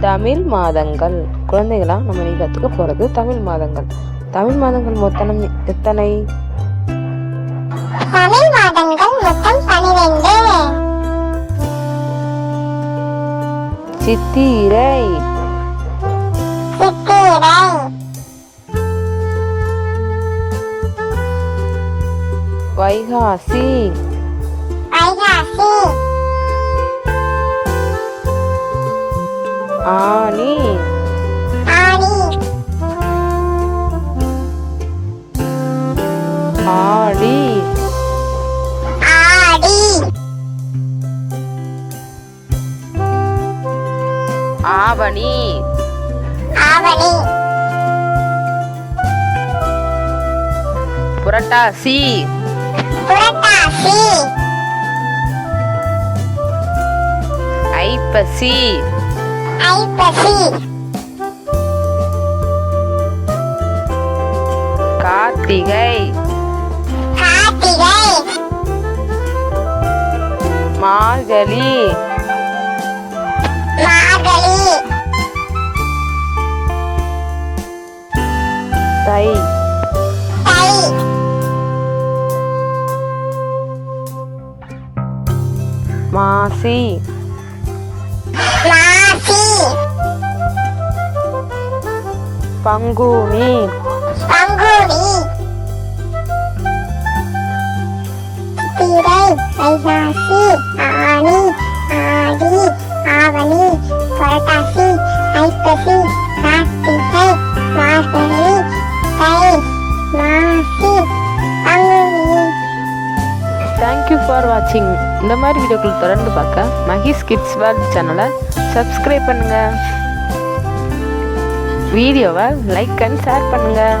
தமிழ் மாதங்கள். குழந்தைகளா நம்ம நீ கற்றுக்க போகிறது தமிழ் மாதங்கள். தமிழ் மாதங்கள் மொத்தம் எத்தனை? தமிழ் மாதங்கள் மொத்தம் பனிரெண்டு. சித்திரை. சித்திரை. வைகாசி. வைகாசி. ஆனி. ஆடி. ஆடி ஆடி ஆவணி. ஆவணி புரட்டாசி புரட்டாசி. ஐப்பசி. ஐப்பசி. கார்த்திகை. கார்த்திகை. மார்கழி. மார்கழி. தை. தை. மாசி. மாசி பங்குனி. பங்குனி சித்திரை வைகாசி ஆனி ஆடி ஆவணி புரட்டாசி ஐப்பசி கார்த்திகை மார்கழி தை மாசி பங்குனி தேங்க்யூ ஃபார் வாட்சிங் இந்த மாதிரி வீடியோக்கள் தொடர்ந்து பார்க்க மஹிஸ் கிட்ஸ் வேர்ல்ட் சேனலை சப்ஸ்கிரைப் பண்ணுங்கள் வீடியோவை லைக் அண்ட் ஷேர் பண்ணுங்கள்